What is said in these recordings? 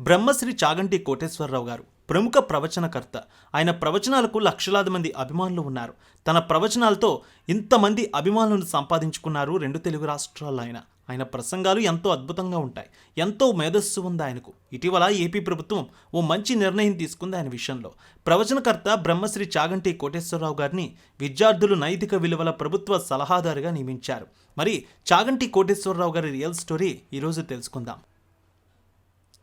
బ్రహ్మశ్రీ చాగంటి కోటేశ్వరరావు గారు ప్రముఖ ప్రవచనకర్త. ఆయన ప్రవచనాలకు లక్షలాది మంది అభిమానులు ఉన్నారు. తన ప్రవచనాలతో ఇంతమంది అభిమానులను సంపాదించుకున్నారు రెండు తెలుగు రాష్ట్రాల్లో ఆయన. ఆయన ప్రసంగాలు ఎంతో అద్భుతంగా ఉంటాయి. ఎంతో మేధస్సు ఉంది ఆయనకు. ఇటీవల ఏపీ ప్రభుత్వం ఓ మంచి నిర్ణయం తీసుకుంది ఆయన విషయంలో. ప్రవచనకర్త బ్రహ్మశ్రీ చాగంటి కోటేశ్వరరావు గారిని విద్యార్థులు నైతిక విలువల ప్రభుత్వ సలహాదారుగా నియమించారు. మరి చాగంటి కోటేశ్వరరావు గారి రియల్ స్టోరీ ఈరోజు తెలుసుకుందాం.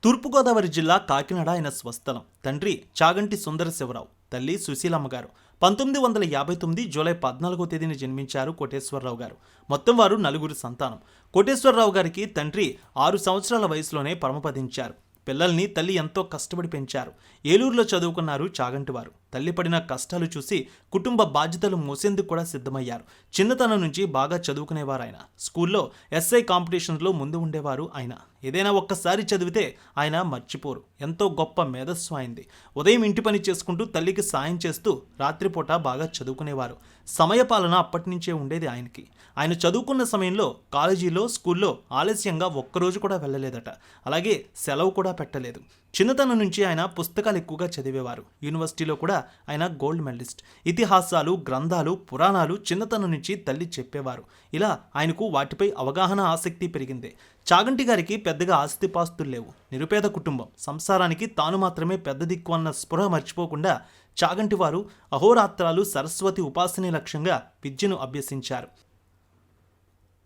తూర్పుగోదావరి జిల్లా కాకినాడ ఆయన స్వస్థలం. తండ్రి చాగంటి సుందర శివరావు తల్లి సుశీలమ్మ గారు. పంతొమ్మిది వందల యాభై తొమ్మిది జూలై పద్నాలుగో తేదీన జన్మించారు కోటేశ్వరరావు గారు. మొత్తం వారు నలుగురు సంతానం. కోటేశ్వరరావు గారికి తండ్రి ఆరు సంవత్సరాల వయసులోనే పరమపదించారు. పిల్లల్ని తల్లి ఎంతో కష్టపడి పెంచారు. ఏలూరులో చదువుకున్నారు చాగంటి వారు తల్లి పడిన కష్టాలు చూసి కుటుంబ బాధ్యతలు మోసేందుకు కూడా సిద్ధమయ్యారు. చిన్నతనం నుంచి బాగా చదువుకునేవారు ఆయన స్కూల్లో ఎస్ఐ కాంపిటీషన్లో ముందు ఉండేవారు ఆయన. ఏదైనా ఒక్కసారి చదివితే ఆయన మర్చిపోరు. ఎంతో గొప్ప మేధస్సు అయింది ఉదయం ఇంటి పని చేసుకుంటూ తల్లికి సాయం చేస్తూ రాత్రిపూట బాగా చదువుకునేవారు. సమయపాలన అప్పటి నుంచే ఉండేది ఆయనకి. ఆయన చదువుకున్న సమయంలో కాలేజీలో స్కూల్లో ఆలస్యంగా ఒక్కరోజు కూడా వెళ్ళలేదట. అలాగే సెలవు కూడా పెట్టలేదు. చిన్నతనం నుంచి ఆయన పుస్తకాలు ఎక్కువగా చదివేవారు. యూనివర్సిటీలో కూడా ఆయన గోల్డ్ మెడలిస్ట్. ఇతిహాసాలు గ్రంథాలు పురాణాలు చిన్నతనం నుంచి తల్లి చెప్పేవారు. ఇలా ఆయనకు వాటిపై అవగాహన ఆసక్తి పెరిగింది. చాగంటి గారికి పెద్దగా ఆస్తిపాస్తులు లేవు. నిరుపేద కుటుంబం. సంసారానికి తాను మాత్రమే పెద్ద దిక్కు అన్న స్పృహ మర్చిపోకుండా చాగంటి వారు అహోరాత్రాలు సరస్వతి ఉపాసనే లక్ష్యంగా విద్యను అభ్యసించారు.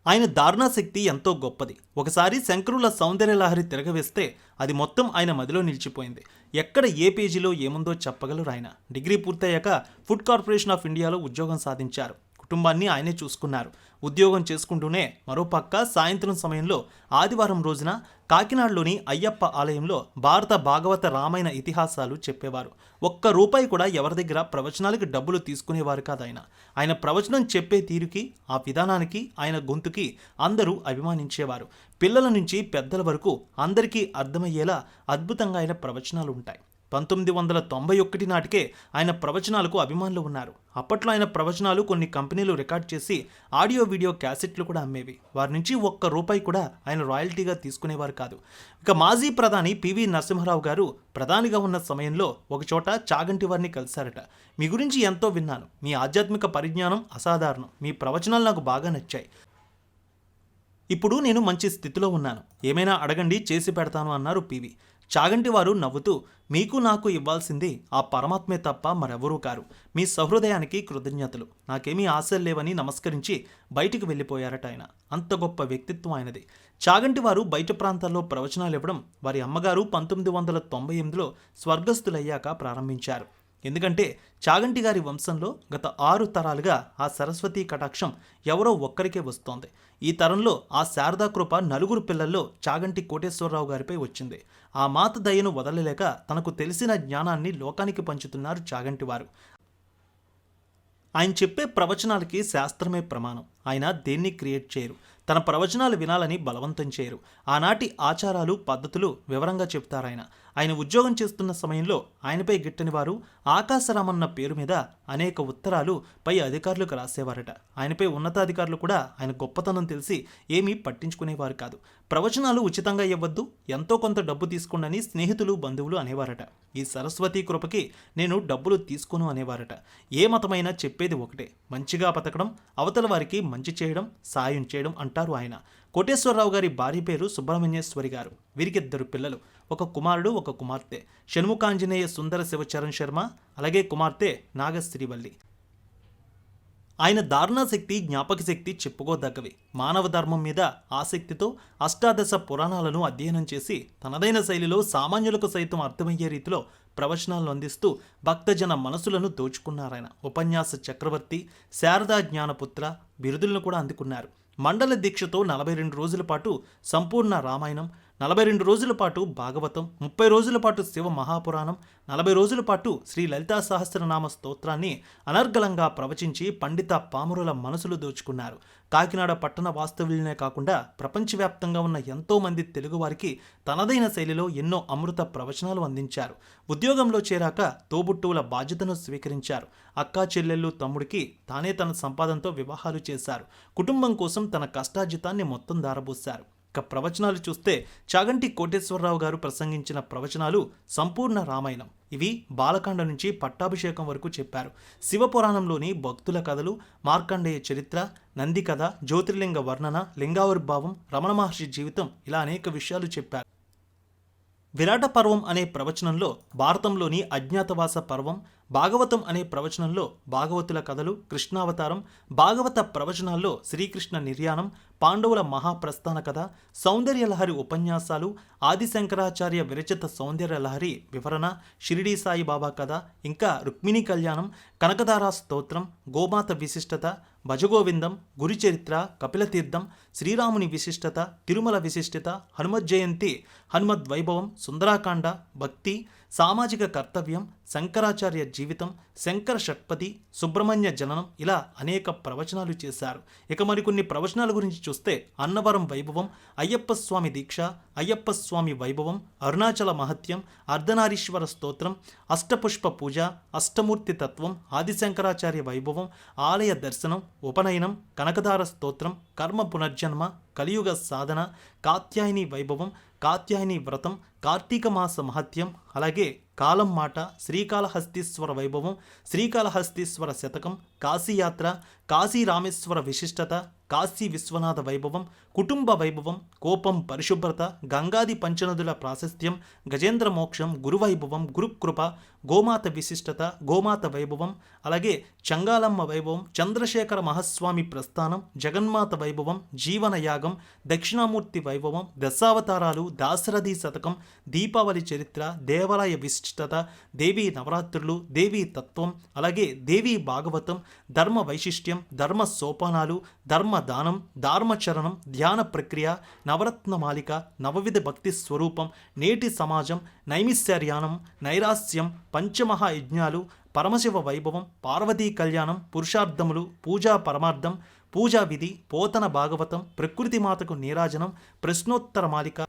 ఆయన దారుణాశక్తి ఎంతో గొప్పది. ఒకసారి శంకరుల సౌందర్యలహరి తిరగవేస్తే అది మొత్తం ఆయన మదిలో నిలిచిపోయింది. ఎక్కడ ఏ పేజీలో ఏముందో చెప్పగలరు ఆయన. డిగ్రీ పూర్తయ్యాక ఫుడ్ కార్పొరేషన్ ఆఫ్ ఇండియాలో ఉద్యోగం సాధించారు. కుటుంబాన్ని ఆయనే చూసుకున్నారు. ఉద్యోగం చేసుకుంటూనే మరోపక్క సాయంత్రం సమయంలో ఆదివారం రోజున కాకినాడలోని అయ్యప్ప ఆలయంలో భారత భాగవత రామాయణ ఇతిహాసాలు చెప్పేవారు. ఒక్క రూపాయి కూడా ఎవరి దగ్గర ప్రవచనాలకి డబ్బులు తీసుకునేవారు కాదు ఆయన ఆయన ప్రవచనం చెప్పే తీరుకి ఆ విధానానికి ఆయన గొంతుకి అందరూ అభిమానించేవారు. పిల్లల నుంచి పెద్దల వరకు అందరికీ అర్థమయ్యేలా అద్భుతంగా ఆయన ప్రవచనాలు ఉంటాయి. పంతొమ్మిది వందల తొంభై ఒకటి నాటికే ఆయన ప్రవచనాలకు అభిమానులు ఉన్నారు. అప్పట్లో ఆయన ప్రవచనాలు కొన్ని కంపెనీలు రికార్డ్ చేసి ఆడియో వీడియో క్యాసెట్లు కూడా అమ్మేవి. వారి నుంచి ఒక్క రూపాయి కూడా ఆయన రాయల్టీగా తీసుకునేవారు కాదు. ఇక మాజీ ప్రధాని పివి నరసింహారావు గారు ప్రధానిగా ఉన్న సమయంలో ఒకచోట చాగంటి వారిని కలిశారట. మీ గురించి ఎంతో విన్నాను. మీ ఆధ్యాత్మిక పరిజ్ఞానం అసాధారణం. మీ ప్రవచనాలు నాకు బాగా నచ్చాయి. ఇప్పుడు నేను మంచి స్థితిలో ఉన్నాను. ఏమైనా అడగండి చేసి పెడతాను అన్నారు పివి చాగంటి వారు నవ్వుతూ మీకు నాకు ఇవ్వాల్సింది ఆ పరమాత్మే తప్ప మరెవరూ కారు. మీ సహృదయానికి కృతజ్ఞతలు. నాకేమీ ఆశలు లేవని నమస్కరించి బయటికి వెళ్ళిపోయారట ఆయన. అంత గొప్ప వ్యక్తిత్వం ఆయనది. చాగంటి వారు బయట ప్రాంతాల్లో ప్రవచనాలు ఇవ్వడం వారి అమ్మగారు పంతొమ్మిది వందల తొంభై ఎనిమిదిలో స్వర్గస్థులయ్యాక ప్రారంభించారు. ఎందుకంటే చాగంటి గారి వంశంలో గత ఆరు తరాలుగా ఆ సరస్వతీ కటాక్షం ఎవరో ఒక్కరికే వస్తోంది. ఈ తరంలో ఆ శారదా కృప నలుగురు పిల్లల్లో చాగంటి కోటేశ్వరరావు గారిపై వచ్చింది. ఆ మాత దయను వదలలేక తనకు తెలిసిన జ్ఞానాన్ని లోకానికి పంచుతున్నారు చాగంటి వారు. ఆయన చెప్పే ప్రవచనాలకి శాస్త్రమే ప్రమాణం. ఆయన దేన్ని క్రియేట్ చేయరు? తన ప్రవచనాలు వినాలని బలవంతం చేయరు. ఆనాటి ఆచారాలు పద్ధతులు వివరంగా చెప్తారాయన. ఆయన ఉద్యోగం చేస్తున్న సమయంలో ఆయనపై గిట్టని వారు ఆకాశరామన్న పేరు మీద అనేక ఉత్తరాలు పై అధికారులకు రాసేవారట. ఆయనపై ఉన్నతాధికారులు కూడా ఆయన గొప్పతనం తెలిసి ఏమీ పట్టించుకునేవారు కాదు. ప్రవచనాలు ఉచితంగా ఇవ్వద్దు ఎంతో కొంత డబ్బు తీసుకుండని స్నేహితులు బంధువులు అనేవారట. ఈ సరస్వతి కృపకి నేను డబ్బులు తీసుకోను అనేవారట. ఏ మతమైనా చెప్పేది ఒకటే. మంచిగా బతకడం అవతల వారికి మంచి చేయడం సాయం చేయడం అంటారు ఆయన. కోటేశ్వరరావు గారి భార్య పేరు సుబ్రహ్మణ్యేశ్వరి గారు. వీరికి ఇద్దరు పిల్లలు. ఒక కుమారుడు ఒక కుమార్తె. షణ్ముఖాంజనేయ సుందర శివచరణ్ శర్మ అలాగే కుమార్తె నాగశ్రీవల్లి. ఆయన దారుణాశక్తి జ్ఞాపక శక్తి చెప్పుకోదగ్గవి. మానవ ధర్మం మీద ఆసక్తితో అష్టాదశ పురాణాలను అధ్యయనం చేసి తనదైన శైలిలో సామాన్యులకు సైతం అర్థమయ్యే రీతిలో ప్రవచనాలను అందిస్తూ భక్తజన మనసులను దోచుకున్నారాయన. ఉపన్యాస చక్రవర్తి శారదా జ్ఞానపుత్ర బిరుదులను కూడా అందుకున్నారు. మండల దీక్షతో నలభై రెండు రోజుల పాటు సంపూర్ణ రామాయణం నలభై రెండు రోజుల పాటు భాగవతం ముప్పై రోజుల పాటు శివ మహాపురాణం నలభై రోజుల పాటు శ్రీ లలితా సహస్రనామ స్తోత్రాన్ని అనర్గళంగా ప్రవచించి పండిత పామురుల మనసులు దోచుకున్నారు. కాకినాడ పట్టణ వాస్తవ్యులనే కాకుండా ప్రపంచవ్యాప్తంగా ఉన్న ఎంతోమంది తెలుగువారికి తనదైన శైలిలో ఎన్నో అమృత ప్రవచనాలు అందించారు. ఉద్యోగంలో చేరాక తోబుట్టువుల బాధ్యతను స్వీకరించారు. అక్కా చెల్లెళ్ళు తమ్ముడికి తానే తన సంపాదనతో వివాహాలు చేశారు. కుటుంబం కోసం తన కష్టార్జితాన్ని మొత్తం దారబోశారు ఇక ప్రవచనాలు చూస్తే చాగంటి కోటేశ్వరరావు గారు ప్రసంగించిన ప్రవచనాలు సంపూర్ణ రామాయణం. ఇవి బాలకాండ నుంచి పట్టాభిషేకం వరకు చెప్పారు. శివపురాణంలోని భక్తుల కథలు మార్కండేయ చరిత్ర నంది కథ జ్యోతిర్లింగ వర్ణన లింగావిర్భావం రమణ మహర్షి జీవితం ఇలా అనేక విషయాలు చెప్పారు. విరాట పర్వం అనే ప్రవచనంలో భారతంలోని అజ్ఞాతవాస పర్వం భాగవతం అనే ప్రవచనంలో భాగవతుల కథలు కృష్ణావతారం భాగవత ప్రవచనాల్లో శ్రీకృష్ణ నిర్యాణం పాండవుల మహాప్రస్థాన కథ సౌందర్యలహరి ఉపన్యాసాలు ఆదిశంకరాచార్య విరచిత సౌందర్యలహరి వివరణ షిరిడీ సాయిబాబా కథ ఇంకా రుక్మిణీ కళ్యాణం కనకదారా స్తోత్రం గోమాత విశిష్టత భజగోవిందం గురుచరిత్ర కపిలతీర్థం శ్రీరాముని విశిష్టత తిరుమల విశిష్టత హనుమత్ జయంతి హనుమద్ వైభవం సుందరాకాండ భక్తి సామాజిక కర్తవ్యం శంకరాచార్య జీవితం శంకర షట్పతి సుబ్రహ్మణ్య జననం ఇలా అనేక ప్రవచనాలు చేశారు. ఇక మరికొన్ని ప్రవచనాల గురించి చూస్తే అన్నవరం వైభవం అయ్యప్ప స్వామి దీక్ష అయ్యప్ప స్వామి వైభవం అరుణాచల మహత్యం అర్ధనారీశ్వర స్తోత్రం అష్టపుష్ప పూజ అష్టమూర్తి తత్వం ఆదిశంకరాచార్య వైభవం ఆలయ దర్శనం ఉపనయనం కనకదార స్తోత్రం కర్మ పునర్జన్మ కలియుగ సాధన కాత్యాయని వైభవం కాత్యాయని వ్రతం కార్తీక మాస మహత్యం అలాగే కాలం మాట శ్రీకాళహస్తీశ్వర వైభవం శ్రీకాళహస్తీశ్వర శతకం కాశీయాత్ర కాశీ రామేశ్వర విశిష్టత కాశీ విశ్వనాథ వైభవం కుటుంబ వైభవం కోపం పరిశుభ్రత గంగాది పంచనదుల ప్రాశస్త్యం గజేంద్ర మోక్షం గురువైభవం గురుకృప గోమాత విశిష్టత గోమాత వైభవం అలాగే చంగాలమ్మ వైభవం చంద్రశేఖర మహాస్వామి ప్రస్థానం జగన్మాత వైభవం జీవన యాగం దక్షిణామూర్తి వైభవం దశావతారాలు దాశరథి శతకం దీపావళి చరిత్ర దేవాలయ విశిష్టత దేవీ నవరాత్రులు దేవీ తత్వం అలాగే దేవీ భాగవతం ధర్మ వైశిష్ట్యం ధర్మ సోపానాలు ధర్మ దానం ధార్మచరణం ధ్యాన ప్రక్రియ నవరత్నమాలిక నవవిధ భక్తి స్వరూపం నేటి సమాజం నైమిశ్చర్యానం నైరాస్యం పంచమహాయజ్ఞాలు పరమశివ వైభవం పార్వతీ కళ్యాణం పురుషార్థములు పూజా పరమార్థం పూజా విధి పోతన భాగవతం ప్రకృతి మాతకు నీరాజనం ప్రశ్నోత్తర మాలిక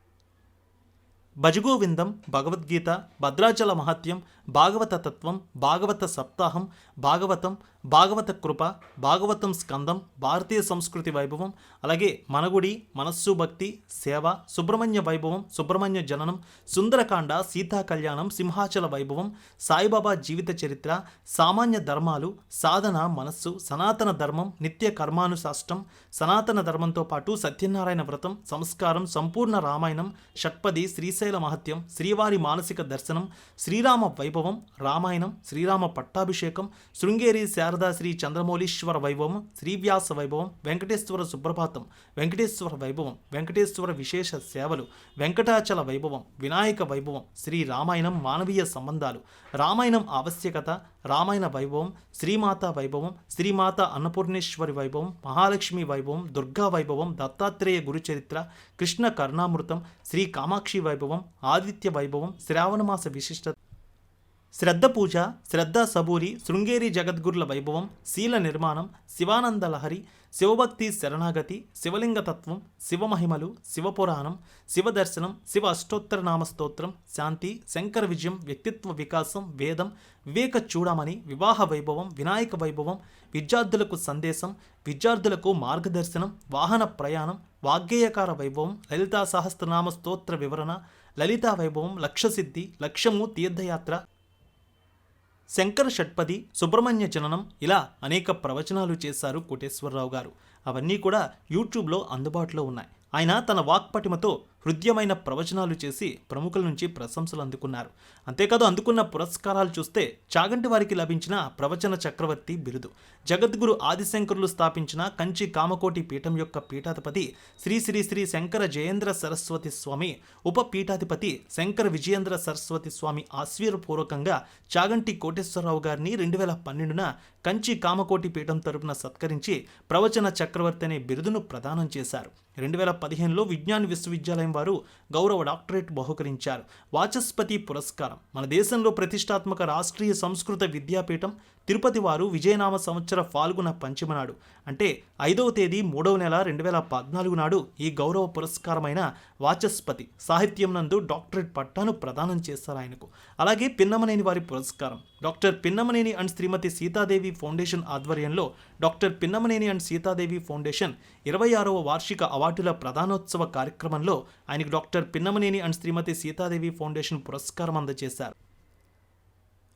భజగోవిందం భగవద్గీత భద్రాచల మహత్యం భాగవత తత్వం భాగవత సప్తాహం భాగవతం భాగవత కృప భాగవతం స్కందం భారతీయ సంస్కృతి వైభవం అలాగే మనగుడి మనస్సు భక్తి సేవ సుబ్రహ్మణ్య వైభవం సుబ్రహ్మణ్య జననం సుందరకాండ సీతా కళ్యాణం సింహాచల వైభవం సాయిబాబా జీవిత చరిత్ర సామాన్య ధర్మాలు సాధన మనస్సు సనాతన ధర్మం నిత్య కర్మానుశాష్టం సనాతన ధర్మంతో పాటు సత్యనారాయణ వ్రతం సంస్కారం సంపూర్ణ రామాయణం షట్పది శ్రీశైల మహత్యం శ్రీవారి మానసిక దర్శనం శ్రీరామ వైభవం రామాయణం శ్రీరామ పట్టాభిషేకం శృంగేరి శారదా శ్రీ చంద్రమౌళీశ్వర వైభవం శ్రీవ్యాస వైభవం వెంకటేశ్వర సుప్రభాతం వెంకటేశ్వర వైభవం వెంకటేశ్వర విశేష సేవలు వెంకటాచల వైభవం వినాయక వైభవం శ్రీ రామాయణం మానవీయ సంబంధాలు రామాయణం ఆవశ్యకత రామాయణ వైభవం శ్రీమాత వైభవం శ్రీమాత అన్నపూర్ణేశ్వరి వైభవం మహాలక్ష్మి వైభవం దుర్గా వైభవం దత్తాత్రేయ గురుచరిత్ర కృష్ణ కర్ణామృతం శ్రీ కామాక్షి వైభవం వైభవం ఆదిత్య వైభవం శ్రావణమాస విశిష్టత శ్రద్ధ పూజ శ్రద్ధ సబూరి శృంగేరి జగద్గురుల వైభవం శీల నిర్మాణం శివానంద లహరి శివభక్తి శరణాగతి శివలింగతత్వం శివమహిమలు శివపురాణం శివదర్శనం శివ అష్టోత్తర నామస్తోత్రం శాంతి శంకర విజయం వ్యక్తిత్వ వికాసం వేదం వివేక చూడమని వివాహ వైభవం వినాయక వైభవం విద్యార్థులకు సందేశం విద్యార్థులకు మార్గదర్శనం వాహన ప్రయాణం వాగ్గేయకార వైభవం లలితా సహస్రనామ స్తోత్ర వివరణ లలితా వైభవం లక్షసిద్ధి లక్ష్యము తీర్థయాత్ర శంకర షట్పది సుబ్రహ్మణ్య జననం ఇలా అనేక ప్రవచనాలు చేశారు కోటేశ్వరరావు గారు. అవన్నీ కూడా యూట్యూబ్లో అందుబాటులో ఉన్నాయి. ఆయన తన వాక్పటిమతో హృద్యమైన ప్రవచనాలు చేసి ప్రముఖుల నుంచి ప్రశంసలు అందుకున్నారు. అంతేకాదు అందుకున్న పురస్కారాలు చూస్తే చాగంటి వారికి లభించిన ప్రవచన చక్రవర్తి బిరుదు. జగద్గురు ఆదిశంకరులు స్థాపించిన కంచి కామకోటి పీఠం యొక్క పీఠాధిపతి శ్రీ శ్రీ శ్రీ శంకర జయేంద్ర సరస్వతి స్వామి ఉప పీఠాధిపతి శంకర విజయేంద్ర సరస్వతి స్వామి ఆశ్వీరపూర్వకంగా చాగంటి కోటేశ్వరరావు గారిని రెండు వేల పన్నెండున కంచి కామకోటి పీఠం తరపున సత్కరించి ప్రవచన చక్రవర్తి అనే బిరుదును ప్రదానం చేశారు. రెండు వేల పదిహేనులో విజ్ఞాన్ విశ్వవిద్యాలయం వారు గౌరవ డాక్టరేట్ బహుకరించారు. వాచస్పతి పురస్కారం. మన దేశంలో ప్రతిష్టాత్మక రాష్ట్రీయ సంస్కృత విద్యాపీఠం తిరుపతి వారు విజయనామ సంవత్సర ఫాల్గుణ పంచమ నాడు అంటే ఐదవ తేదీ మూడవ నెల రెండు వేల పద్నాలుగు నాడు ఈ గౌరవ పురస్కారమైన వాచస్పతి సాహిత్యం నందు డాక్టరేట్ పట్టాను ప్రదానం చేస్తారు ఆయనకు. అలాగే పిన్నమనేని వారి పురస్కారం. Doctor Pinnamaneni and Shrimati Sitadevi foundation ఆధ్వర్యంలో doctor Pinnamaneni and Sitadevi foundation ఇరవై ఆరవ వార్షిక అవార్డుల ప్రధానోత్సవ కార్యక్రమంలో ఆయనకు doctor Pinnamaneni and Shrimati Sitadevi foundation పురస్కారం అందజేశారు.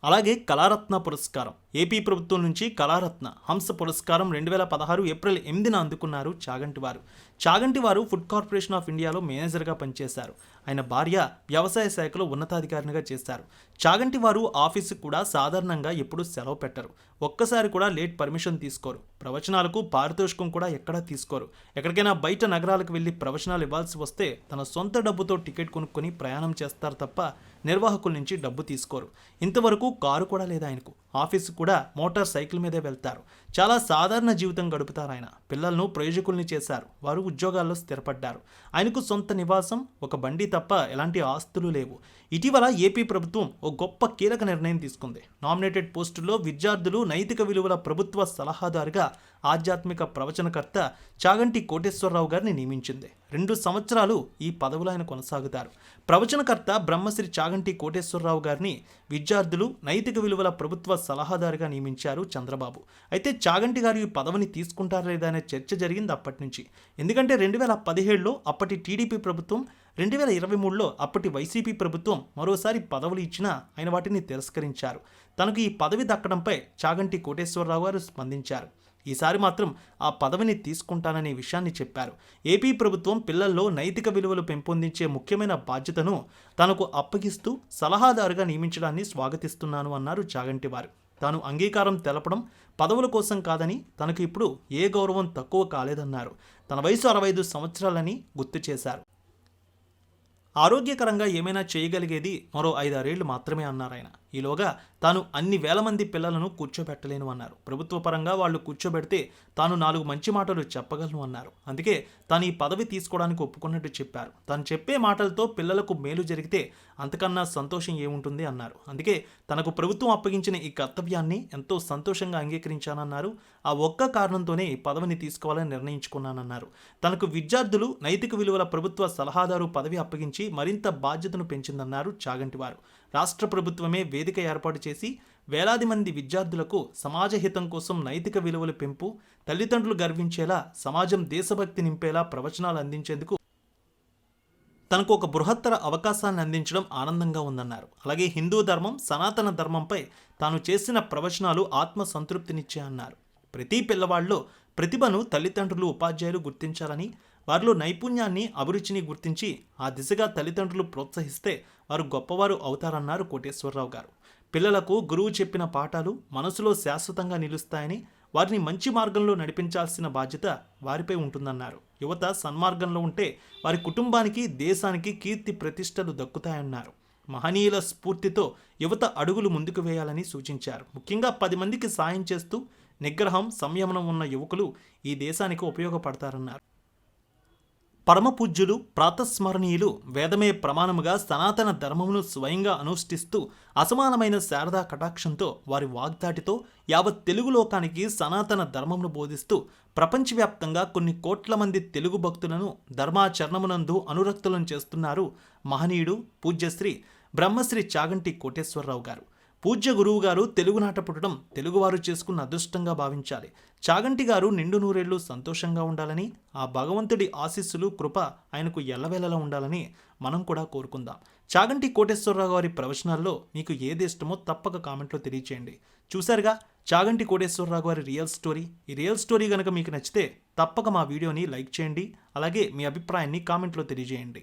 అలాగే కళారత్న పురస్కారం. ఏపీ ప్రభుత్వం నుంచి కళారత్న హంస పురస్కారం రెండు వేల పదహారు ఏప్రిల్ ఎనిమిదిన అందుకున్నారు చాగంటివారు. చాగంటివారు ఫుడ్ కార్పొరేషన్ ఆఫ్ ఇండియాలో మేనేజర్గా పనిచేశారు. ఆయన భార్య వ్యవసాయ శాఖలో ఉన్నతాధికారినిగా చేశారు చాగంటి వారు ఆఫీసుకు కూడా సాధారణంగా ఎప్పుడూ సెలవు పెట్టరు. ఒక్కసారి కూడా లేట్ పర్మిషన్ తీసుకోరు. ప్రవచనాలకు పారితోషికం కూడా ఎక్కడా తీసుకోరు. ఎక్కడికైనా బయట నగరాలకు వెళ్ళి ప్రవచనాలు ఇవ్వాల్సి వస్తే తన సొంత డబ్బుతో టికెట్ కొనుక్కొని ప్రయాణం చేస్తారు తప్ప నిర్వాహకుల నుంచి డబ్బు తీసుకోరు. ఇంతవరకు కారు కూడా లేదు ఆయనకు. ఆఫీసు కూడా మోటార్ సైకిల్ మీదే వెళ్తారు. చాలా సాధారణ జీవితం గడుపుతారు ఆయన. పిల్లలను ప్రయోజకుల్ని చేశారు. వారు ఉద్యోగాల్లో స్థిరపడ్డారు. ఆయనకు సొంత నివాసం ఒక బండి తప్ప ఎలాంటి ఆస్తులు లేవు. ఇటీవల ఏపీ ప్రభుత్వం ఓ గొప్ప కీలక నిర్ణయం తీసుకుంది. నామినేటెడ్ పోస్టుల్లో విద్యార్థులు నైతిక విలువల ప్రభుత్వ సలహాదారుగా ఆధ్యాత్మిక ప్రవచనకర్త చాగంటి కోటేశ్వరరావు గారిని నియమించింది. రెండు సంవత్సరాలు ఈ పదవులు ఆయన కొనసాగుతారు. ప్రవచనకర్త బ్రహ్మశ్రీ చాగంటి కోటేశ్వరరావు గారిని విద్యార్థులు నైతిక విలువల ప్రభుత్వ సలహాదారుగా నియమించారు చంద్రబాబు. అయితే చాగంటి గారు ఈ పదవిని తీసుకుంటారా లేదా అనే చర్చ జరిగింది అప్పటి నుంచి. ఎందుకంటే రెండు వేల పదిహేడులో అప్పటి టీడీపీ ప్రభుత్వం రెండు వేల ఇరవై మూడులో అప్పటి వైసీపీ ప్రభుత్వం మరోసారి పదవులు ఇచ్చినా ఆయన వాటిని తిరస్కరించారు. తనకు ఈ పదవి దక్కడంపై చాగంటి కోటేశ్వరరావు గారు స్పందించారు. ఈసారి మాత్రం ఆ పదవిని తీసుకుంటాననే విషయాన్ని చెప్పారు. ఏపీ ప్రభుత్వం పిల్లల్లో నైతిక విలువలు పెంపొందించే ముఖ్యమైన బాధ్యతను తనకు అప్పగిస్తూ సలహాదారుగా నియమించడాన్ని స్వాగతిస్తున్నాను అన్నారు జాగంటి వారు. తాను అంగీకారం తెలపడం పదవుల కోసం కాదని తనకు ఇప్పుడు ఏ గౌరవం తక్కువ కాలేదన్నారు. తన వయసు అరవై ఐదు సంవత్సరాలని గుర్తు చేశారు. ఆరోగ్యకరంగా ఏమైనా చేయగలిగేది మరో ఐదారేళ్ళు మాత్రమే అన్నారు ఆయన ఈలోగా తాను అన్ని వేల మంది పిల్లలను కూర్చోబెట్టలేను అన్నారు. ప్రభుత్వ పరంగా వాళ్ళు కూర్చోబెడితే తాను నాలుగు మంచి మాటలు చెప్పగలను అన్నారు. అందుకే తాను ఈ పదవి తీసుకోవడానికి ఒప్పుకున్నట్టు చెప్పారు. తాను చెప్పే మాటలతో పిల్లలకు మేలు జరిగితే అంతకన్నా సంతోషం ఏముంటుంది అన్నారు. అందుకే తనకు ప్రభుత్వం అప్పగించిన ఈ కర్తవ్యాన్ని ఎంతో సంతోషంగా అంగీకరించానన్నారు. ఆ ఒక్క కారణంతోనే ఈ పదవిని తీసుకోవాలని నిర్ణయించుకున్నానన్నారు. తనకు విద్యార్థులు నైతిక విలువల ప్రభుత్వ సలహాదారు పదవి అప్పగించి మరింత బాధ్యతను పెంచిందన్నారు చాగంటి వారు రాష్ట్ర ప్రభుత్వమే వేదిక ఏర్పాటు చేసి వేలాది మంది విద్యార్థులకు సమాజ హితం కోసం నైతిక విలువల పెంపు తల్లిదండ్రులు గర్వించేలా సమాజం దేశభక్తి నింపేలా ప్రవచనాలు అందించేందుకు తనకు ఒక బృహత్తర అవకాశాన్ని అందించడం ఆనందంగా ఉందన్నారు. అలాగే హిందూ ధర్మం సనాతన ధర్మంపై తాను చేసిన ప్రవచనాలు ఆత్మ సంతృప్తినిచ్చే అన్నారు ప్రతి పిల్లవాళ్ళు ప్రతిభను తల్లిదండ్రులు ఉపాధ్యాయులు గుర్తించాలని వారిలో నైపుణ్యాన్ని అభిరుచిని గుర్తించి ఆ దిశగా తల్లిదండ్రులు ప్రోత్సహిస్తే వారు గొప్పవారు అవుతారన్నారు కోటేశ్వరరావు గారు. పిల్లలకు గురువు చెప్పిన పాఠాలు మనసులో శాశ్వతంగా నిలుస్తాయని వారిని మంచి మార్గంలో నడిపించాల్సిన బాధ్యత వారిపై ఉంటుందన్నారు. యువత సన్మార్గంలో ఉంటే వారి కుటుంబానికి దేశానికి కీర్తి ప్రతిష్టలు దక్కుతాయన్నారు. మహనీయుల స్ఫూర్తితో యువత అడుగులు ముందుకు వేయాలని సూచించారు. ముఖ్యంగా పది మందికి సాయం చేస్తూ నిగ్రహం సంయమనం ఉన్న యువకులు ఈ దేశానికి ఉపయోగపడతారన్నారు. పరమపూజ్యులు ప్రాతస్మరణీయులు వేదమే ప్రమాణముగా సనాతన ధర్మమును స్వయంగా అనుష్ఠిస్తూ అసమానమైన శారదా కటాక్షంతో వారి వాగ్దాటితో యావత్ తెలుగు లోకానికి సనాతన ధర్మమును బోధిస్తూ ప్రపంచవ్యాప్తంగా కొన్ని కోట్ల మంది తెలుగు భక్తులను ధర్మాచరణమునందు అనురక్తులను చేస్తున్నారు మహనీయుడు పూజ్యశ్రీ బ్రహ్మశ్రీ చాగంటి కోటేశ్వరరావు గారు. పూజ్య గురువు గారు తెలుగునాట పుట్టడం తెలుగువారు చేసుకున్న అదృష్టంగా భావించాలి. చాగంటి గారు నిండు నూరేళ్ళు సంతోషంగా ఉండాలని ఆ భగవంతుడి ఆశీస్సులు కృప ఆయనకు ఎల్లవేళలా ఉండాలని మనం కూడా కోరుకుందాం. చాగంటి కోటేశ్వరరావు గారి ప్రవచనాల్లో మీకు ఏది ఇష్టమో తప్పక కామెంట్లో తెలియచేయండి. చూశారుగా చాగంటి కోటేశ్వరరావు గారి రియల్ స్టోరీ. ఈ రియల్ స్టోరీ కనుక మీకు నచ్చితే తప్పక మా వీడియోని లైక్ చేయండి. అలాగే మీ అభిప్రాయాన్ని కామెంట్లో తెలియజేయండి.